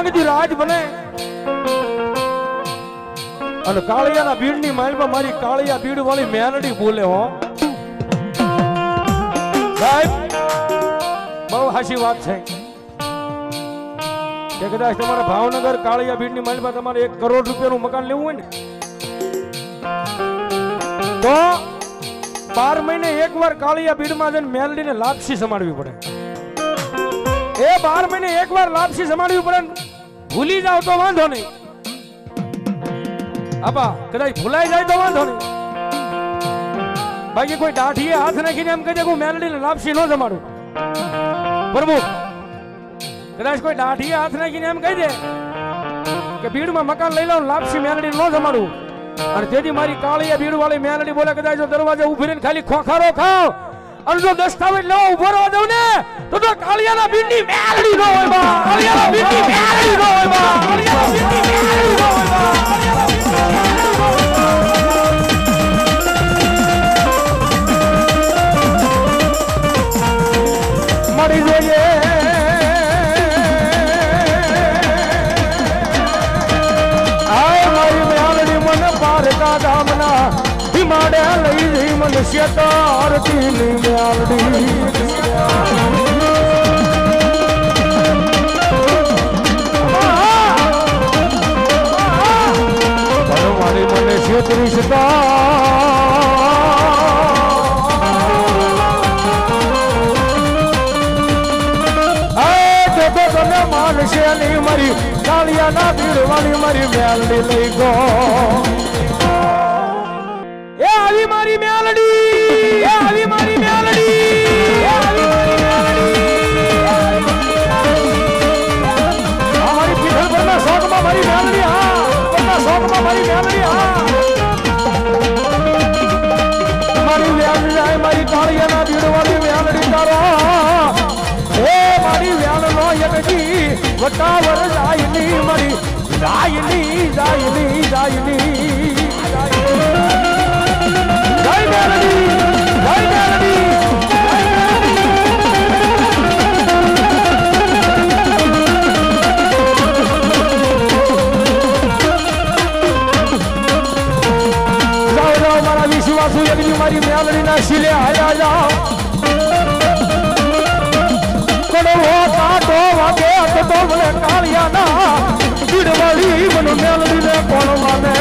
ભાંગજી રાજ બને. અને કાળિયાના ભીડની માઇલમાં મારી કાળિયા ભીડ વાળી મેલડી બોલે હો. બહુ હાસી વાત છે. કે કદાચ તમારે ભાવનગર કાળિયા ભીડની માઇલમાં તમારે એક કરોડ રૂપિયાનું મકાન લેવું હોય ને, તો બાર મહિને એકવાર કાળિયા ભીડમાં જઈને મેલડીને લાપસી સમાડવી પડે. એ બાર મહિને એકવાર લાપસી સમાડવી પડે ને ભૂલી જાવ તો વાંધો નહીં. આપા, કદાચ ભૂલાઈ જાય તો વાંધો નહીં. બાકી કોઈ દાઢીએ હાથ નાખીને એમ કહે હું મેલડીને લાપસી ન જમાડું. પ્રભુ, કદાચ કોઈ દાઢીએ હાથ નાખીને એમ કહી દે કે ભીડમાં મકાન લઈ લઉં લાપસી મેલડી ન જમાડું. અને તેથી મારી કાળીએ ભીડ વાળી મેલડી બોલે, કદાચ દરવાજે ઊભી રહીને ખાલી ખોખારો ખાવ અને જો દસ્તાવેજ લેવા ઊભો રહેવા દઉં ને, તો તો કાળિયાના બીડની મેલડી ન હોય બા. કાળિયાના ભીડની મેલડી ન હોય બા. કાળિયાના ભીડની મેલડી ન હોય બા મળી જોઈએ મારી લઈ જઈ મને શેતારતી ની મારી મને છેતરી શકા તો તને માનશે નહીં મારી. કાળિયાના પીડવાની મારી મેલડી લઈ ગો એ આવી મારી મેલડી એ આવી મારી મેલડી એ આવી મારી મેલડી પીઠલ પરના શોખમાં મારી મેલડી હા. પરના શોખમાં મારી મેલડી હા. મારી કાળિયાના બીડવાની વ્યાલડી તારો. હે મારી વ્યાલનો વટાવર જાયની મારી. જાયની જાયની જાયની કોણ માને?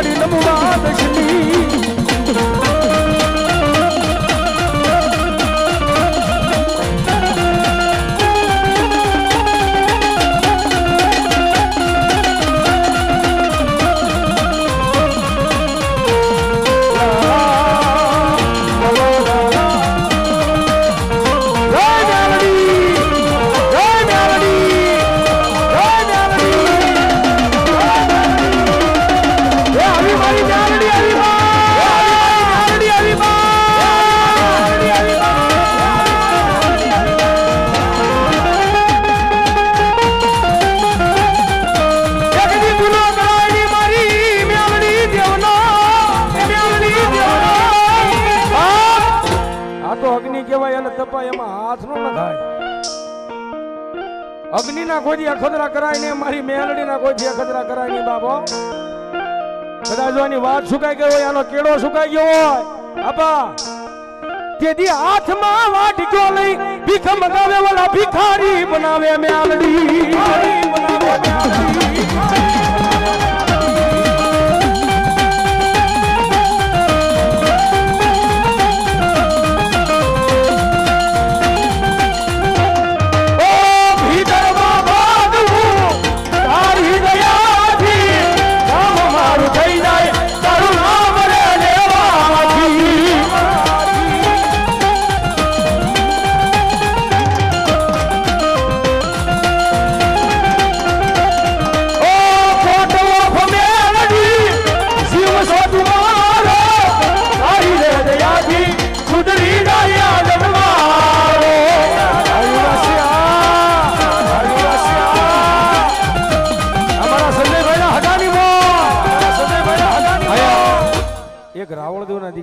મારી નમુના દશની બાપા, એમાં હાથ નો થાય. અગ્નિ ના ખોજી અખદરા કરાય ને મારી મેલડી ના ખોજી અખદરા કરાય ને બાપો. કદાચ આની વાત સુકાઈ ગયો હોય, આનો કેળો સુકાઈ ગયો હોય. આપા તેદી હાથમાં વાટકો લઈ ભીખ મગાવે ઓલા ભિખારી બનાવે મેલડી. બનાવે મેલડી.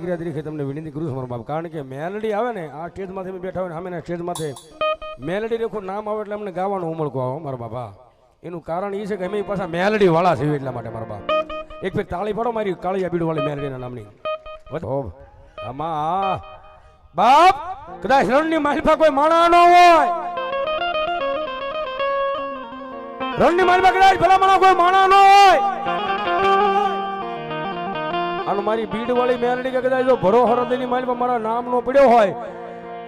દીકરા તરીકે તમને વિનંતી કરું છું મારો બાપ. કારણ કે મેલડી આવે ને, આ સ્ટેજમાંથી અમે બેઠા હોય ને સ્ટેજમાંથી મેલડી રેખું નામ આવે એટલે અમને ગાવાનું ઉમળકો આવો મારા બાપા. એનું કારણ એ છે કે અમે પાછા મેલડી વાળા છીએ એટલા માટે, મારા બાપ. એક ફેર તાળી પાડો મારી કાળી બીડ વાળી મેલડીના નામની. બાપ, કદાચ રણની માલફા કોઈ માણા ન હોય. રણની માલફા કદાચ ભલા માણા કોઈ માણા ન હોય. મારી બીડવાળી મેલડી કે કદાચ જો ભરો હરદની માલમાં મારા નામ નો પડ્યો હોય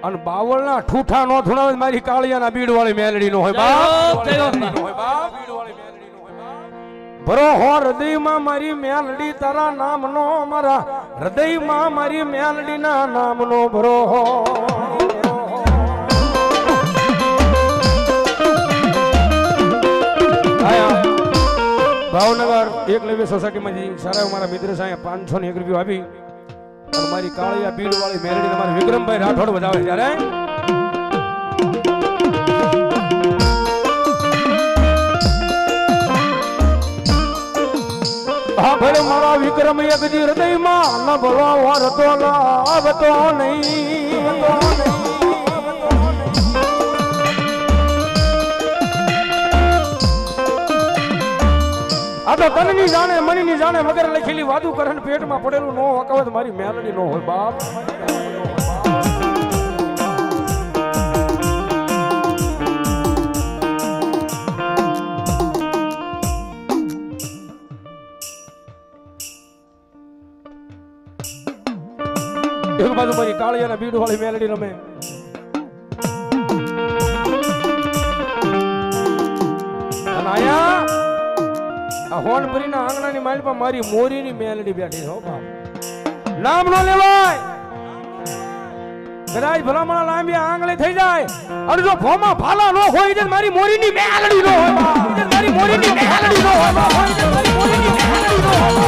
અને બાવળના ઠૂઠા નો ધુણાવે મારી કાળિયાના બીડવાળી મેલડી નો હોય બાપ. મેલડી હોય બાપ. ભરો હો હૃદયમાં મારી મેલડી તારા નામનો મારા હૃદયમાં મારી મેલડીના નામનો ભરો હો. એકલવ્ય સોસાયટીમાંથી સારા મારા મિત્ર સાહેબ પાંચસો ને એક રૂપિયો આપી. મારી કાળિયા બીડ વાળી મેલડી મારા વિક્રમભાઈ રાઠોડ વધાવે ત્યારે ભલે મારા વિક્રમ જી હૃદયમાં ન ભરવા વારતો લાવતો નહીં. આ તો તનની જાણે, મનની જાણે વગર લખેલી વાદુ કરન પેટમાં પડેલું નો હકાવત મારી મેલડી નો હોય બાપ. એક બાજુ મારી કાળિયાના બીડ વાળી મેલડી રમે. આ હોન ભરીના આંગણાની માલમાં મારી મોરીની મેલડી બેઠી હો બાપ. નામ નો લેવાય. કદાચ ભલામણા લાંબી આંગળે થઈ જાય. અને જો ભોમાં ભાલા નો હોય તો મારી મોરીની મેલડી નો હોય મારી મોરીની મેલડી નો હોય મારી મોરીની મેલડી નો હોય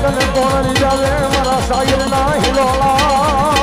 તને કોણ રીજાવે મારા સાયર ના હિલોલા